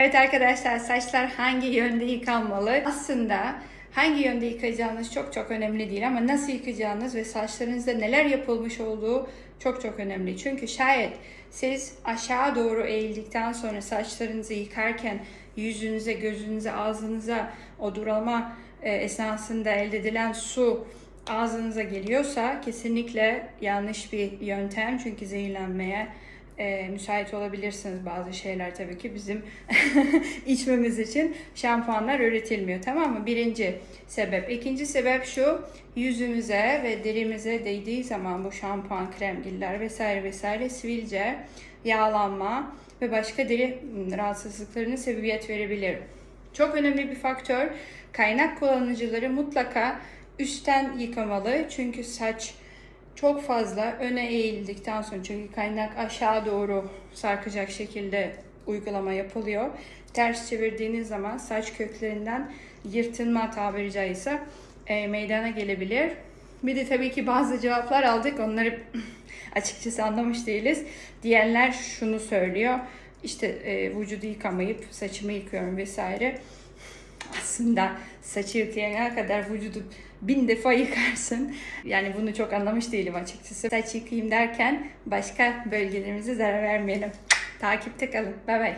Evet arkadaşlar saçlar hangi yönde yıkanmalı? Aslında hangi yönde yıkayacağınız çok çok önemli değil ama nasıl yıkayacağınız ve saçlarınızda neler yapılmış olduğu çok çok önemli. Çünkü şayet siz aşağı doğru eğildikten sonra saçlarınızı yıkarken yüzünüze, gözünüze, ağzınıza o durulma e, esnasında elde edilen su ağzınıza geliyorsa kesinlikle yanlış bir yöntem çünkü zehirlenmeye e, müsait olabilirsiniz bazı şeyler tabii ki bizim içmemiz için şampuanlar üretilmiyor tamam mı? Birinci sebep. İkinci sebep şu yüzümüze ve derimize değdiği zaman bu şampuan, kremgiller vesaire vesaire sivilce, yağlanma ve başka deri rahatsızlıklarına sebebiyet verebilir. Çok önemli bir faktör kaynak kullanıcıları mutlaka üstten yıkamalı çünkü saç çok fazla öne eğildikten sonra çünkü kaynak aşağı doğru sarkacak şekilde uygulama yapılıyor. Ters çevirdiğiniz zaman saç köklerinden yırtılma tabiri caizse e, meydana gelebilir. Bir de tabii ki bazı cevaplar aldık. Onları açıkçası anlamış değiliz. Diyenler şunu söylüyor. İşte e, vücudu yıkamayıp saçımı yıkıyorum vesaire. Aslında saçı yıkayana kadar vücudu bin defa yıkarsın. Yani bunu çok anlamış değilim açıkçası. Saç yıkayayım derken başka bölgelerimize zarar vermeyelim. Takipte kalın. Bay bay.